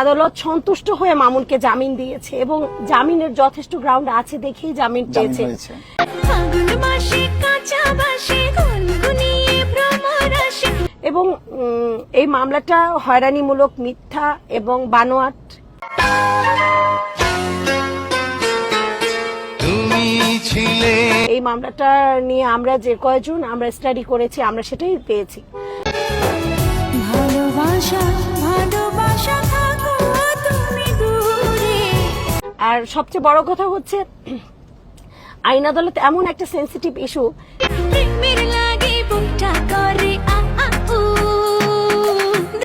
আদালত সন্তুষ্ট হয়ে মামুনকে জামিন দিয়েছে এবং জামিনের যথেষ্ট গ্রাউন্ড আছে দেখেই জামিন পেয়েছে। এবং এই মামলাটা হয়রানিমূলক মিথ্যা এবং বানোয়াট। এই মামলাটা নিয়ে আমরা যে কয়জন আমরা স্টাডি করেছি আমরা সেটাই পেয়েছি। ভালোবাসা আর সবচেয়ে বড় কথা হচ্ছে আইন আদালত এমন একটা সেন্সিটিভ ইস্যু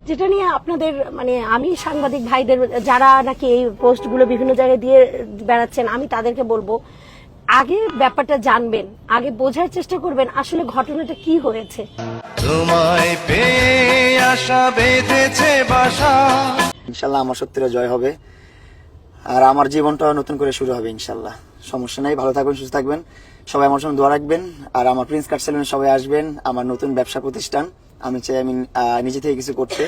যেটা নিয়ে আপনাদের মানে আমি সাংবাদিক ভাইদের যারা নাকি এই পোস্টগুলো বিভিন্ন জায়গায় দিয়ে বেড়াচ্ছেন আমি তাদেরকে বলব আগে ব্যাপারটা জানবেন আগে বোঝার চেষ্টা করবেন আসলে ঘটনাটা কি হয়েছে। তোমায় পেয়ে আশা বেঁধেছে বাসা। ইনশাল্লাহ আমার সত্যিটা জয় হবে। আর আমার জীবনটা নতুন করে শুরু হবে, ইনশাল্লাহ। সমস্যা নাই, ভালো থাকবেন, সুস্থ থাকবেন। সবাই আমার সঙ্গে দোয়া রাখবেন। আর আমার প্রিন্স কার্ড সেলুনে সবাই আসবেন, আমার নতুন ব্যবসা প্রতিষ্ঠান। আমি চাই আমি নিজে থেকে কিছু করতে।